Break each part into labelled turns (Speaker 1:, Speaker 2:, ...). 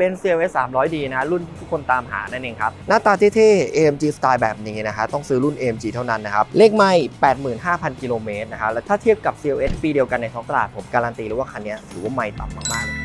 Speaker 1: เป็น CLS 300D นะรุ่นที่ทุกคนตามหานั่นเองครับ หน้าตาเท่ๆ AMG สไตล์แบบนี้นะฮะต้องซื้อรุ่น AMG เท่านั้นนะครับ เลขไม่ 85,000 กิโลเมตรนะครับแล้วถ้าเทียบกับ CLS ปีเดียวกันในท้องตลาด ผมการันตีเลยว่าคันนี้ถือว่าไม่ต่ำมากๆเลย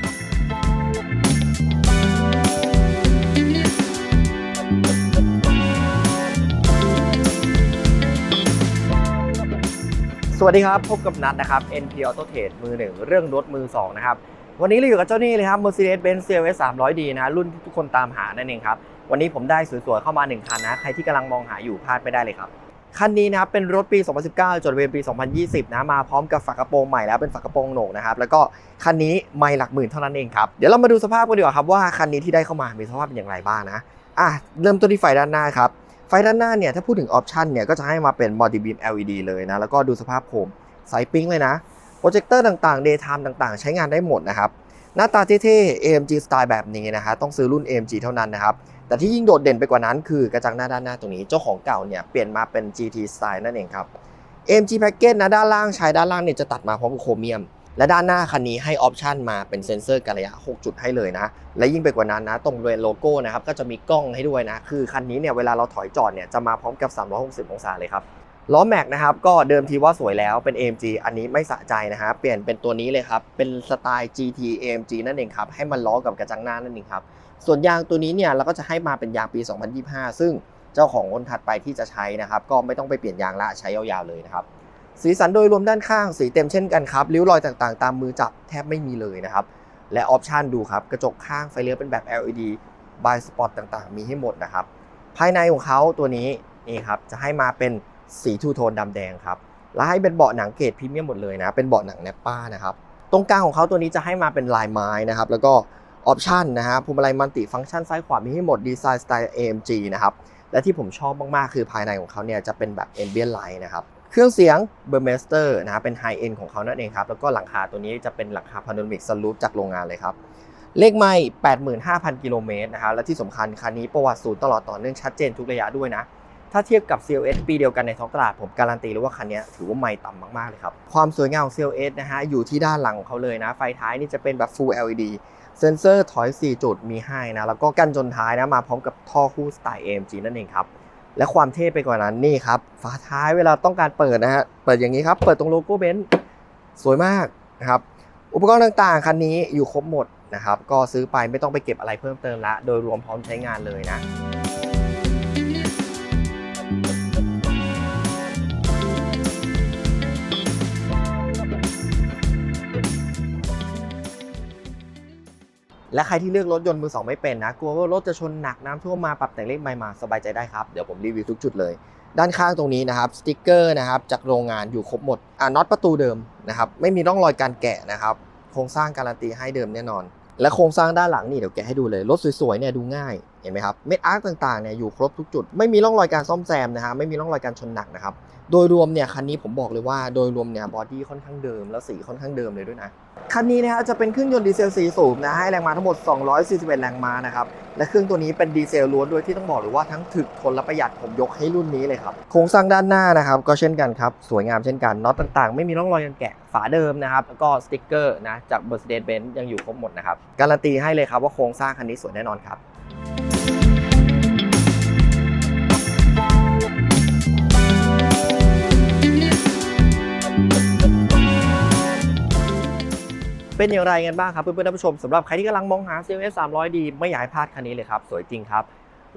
Speaker 1: สวัสดีครับ พบกับนัทนะครับ NP Auto Trade มือหนึ่งเรื่องรถมือ2นะครับ วันนี้เราอยู่กับเจ้านี่เลยครับ Mercedes-Benz CLS 300D นะรุ่นที่ทุกคนตามหานั่นเองครับ วันนี้ผมได้สวยๆเข้ามา 1 คันนะ ใครที่กำลังมองหาอยู่พลาดไม่ได้เลยครับ คันนี้นะครับเป็นรถปี 2019 จดเบียนปี 2020 นะ มาพร้อมกับฝากระโปรงใหม่แล้วเป็นฝากระโปรงโหนกนะครับ แล้วก็คันนี้ไม่หลักหมื่นเท่านั้นเองครับ เดี๋ยวเรามาดูสภาพกันดีกว่าครับว่าคันนี้ที่ได้เข้ามามีสภาพเป็นอย่างไรบ้างนะอะเริ่มต้นที่ไฟด้านหน้าครับไฟด้านหน้าเนี่ยถ้าพูดถึงออปชันเนี่ยก็จะให้มาเป็น Multi Beam LED เลยนะแล้วก็ดูสภาพโคมใสปิ๊งเลยนะ โปรเจคเตอร์ต่างๆ Daytime ต่างๆ ใช้งานได้หมดนะครับ หน้าตาเท่ๆ AMG สไตล์แบบนี้นะฮะต้องซื้อรุ่น AMG เท่านั้นนะครับ แต่ที่ยิ่งโดดเด่นไปกว่านั้นคือกระจังหน้าด้านหน้าตรงนี้ เจ้าของเก่าเนี่ยเปลี่ยนมาเป็น GT สไตล์นั่นเองครับ AMG Package นะด้านล่างชายด้านล่างเนี่ยจะตัดมาพร้อมกับโครเมียม และด้านหน้าคันนี้ให้ออปชันมาเป็นเซ็นเซอร์กันระยะ 6 จุดให้เลยนะ และยิ่งไปกว่านั้นนะ ตรงบริเวณโลโก้นะครับก็จะมีกล้องให้ด้วยนะ คือคันนี้เนี่ยเวลาเราถอยจอดเนี่ยจะมาพร้อมกับ 360 องศาเลยครับ ล้อแม็กนะครับก็เดิมทีว่าสวยแล้วเป็น AMG อันนี้ไม่สะใจนะฮะเปลี่ยนเป็นตัวนี้เลยครับ เป็นสไตล์ GT AMG นั่นเองครับ ให้มันล้อกับกระจังหน้านั่นเองครับ ส่วนยางตัวนี้เนี่ยเราก็จะให้มาเป็นยางปี 2025 ซึ่งเจ้าของคนถัดไปที่จะใช้นะครับ ก็ไม่ต้องไปเปลี่ยนยางละใช้ยาวๆเลยนะครับ สีสันโดยรวมด้านข้างสีเต็มเช่นกันครับริ้วรอยต่างๆ ตามมือจับแทบไม่มีเลยนะครับและออปชันดูครับกระจกข้างไฟเลี้ยวเป็นแบบ LED บายสปอตต่างๆ มีให้หมดนะครับภายในของเขาตัวนี้นี่ครับจะให้มาเป็น สีทูโทนดำแดงครับและให้เป็นเบาะหนังเกรดพรีเมียมหมดเลยนะเป็นเบาะหนังแนปป้านะครับตรงกลางของเขาตัวนี้จะให้มาเป็นลายไม้นะครับแล้วก็ออปชันนะฮะพวงมาลัยมัลติฟังก์ชันซ้ายขวามีให้หมดดีไซน์สไตล์ AMG นะครับและที่ผมชอบมากๆ คือภายในของเขาเนี่ยจะเป็นแบบ Ambient Light นะครับเครื่องเสียง b u r m e s t e r นะครับเป็น High End ของเขานั่นเองครับ แล้วก็หลังคาตัวนี้จะเป็นหลังคา Panoramic Sunroof จากโรงงานเลยครับ เลขไม่85,000 กิโลเมตรนะครับและที่สำคัญคันนี้ประวัติศูนย์ตลอดต่อเนื่องชัดเจนทุกระยะด้วยนะ ถ้าเทียบกับ CLS ปีเดียวกันในท้องตลาด ผมการันตีเลยว่าคันนี้ถือว่าไม่ต่ำมากๆเลยครับ ความสวยงามของ CLS นะฮะอยู่ที่ด้านหลังของเขาเลยนะ ไฟท้ายนี่จะเป็นแบบ Full LED เซนเซอร์ถอย 4 จุดมีให้นะ แล้วก็กันชนท้ายนะ มาพร้อมกับท่อคู่สไตล์ AMG นั่นเองครับ และความเท่ไปกว่านั้นนี่ครับ ฝาท้ายเวลาต้องการเปิดนะฮะ เปิดอย่างนี้ครับ เปิดตรงโลโก้เบนซ์สวยมากนะครับอุปกรณ์ต่างๆ คันนี้อยู่ครบหมดนะครับ ก็ซื้อไปไม่ต้องไปเก็บอะไรเพิ่มเติมละ โดยรวมพร้อมใช้งานเลยนะ และใครที่เลือกรถยนต์มือสองไม่เป็นนะกลัวว่ารถจะชนหนักน้ำท่วมมาปรับแต่งเลขใหม่มาสบายใจได้ครับ เดี๋ยวผมรีวิวทุกจุดเลย ด้านข้างตรงนี้นะครับสติกเกอร์นะครับจากโรงงานอยู่ครบหมดอ่าน็อตประตูเดิมนะครับไม่มีร่องรอยการแกะนะครับโครงสร้างการันตีให้เดิมแน่นอน และโครงสร้างด้านหลังนี่เดี๋ยวแกะให้ดูเลยรถสวยๆเนี่ยดูง่าย เห็นไหมครับเม็ดอาร์คต่างๆเนี่ยอยู่ครบทุกจุด ไม่มีร่องรอยการซ่อมแซมนะฮะไม่มีร่องรอยการชนหนักนะครับโดยรวมเนี่ยคันนี้ผมบอกเลยว่าโดยรวมเนี่ยบอดี้ค่อนข้างเดิมแล้วสีค่อนข้างเดิมเลยด้วยนะคันนี้นะฮะจะเป็นเครื่องยนต์ดีเซล4สูบนะให้แรงม้าทั้งหมด 241 แรงม้านะครับและเครื่องตัวนี้เป็นดีเซลล้วนด้วยที่ต้องบอกเลยว่าทั้งถึกทนและประหยัดผมยกให้รุ่นนี้เลยครับโครงสร้างด้านหน้านะครับก็เช่นกันครับสวยงามเช่นกันน็อตต่างๆ ไม่มีร่องรอยการแกะฝาเดิมนะครับแล้วก็สติ๊กเกอร์นะจาก Mercedes-Benz ยังอยู่ครบหมดนะครับการันตีให้เลยครับว่าโครงสร้างคันนี้สวยแน่นอนครับ เป็นอย่างไรกันบ้างครับเพื่อนๆท่านผู้ชมสำหรับใครที่กำลังมองหา CLS 300D ไม่อยากพลาดคันนี้เลยครับ สวยจริงครับ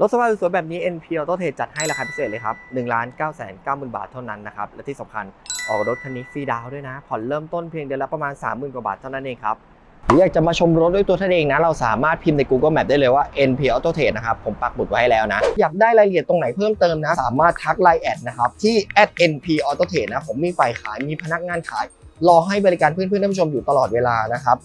Speaker 1: รถสภาพสวยแบบนี้ NP Auto Trade จัดให้ราคาพิเศษเลยครับ1 9 9 0 0 0 0 บาทเท่านั้นนะครับ และที่สำคัญออกรถคันนี้ฟรีดาวด้วยนะ ผ่อนเริ่มต้นเพียงเดือนละประมาณ 30,000 กว่าบาทเท่านั้นเองครับหรืออยากจะมาชมรถด้วยตัวท่านเองนะ เราสามารถพิมพ์ใน Google Map ได้เลยว่า NP Auto Trade นะครับ ผมปักหมุดไว้ให้แล้วนะ อยากได้รายละเอียดตรงไหนเพิ่มเติมนะ สามารถทักไลน์แอดนะครับที่ @np auto trade นะ ผมมีฝ่ายขาย มีพนักงานขาย รอให้บริการเพื่อนๆท่านผู้ชมอยู่ตลอดเวลานะครับ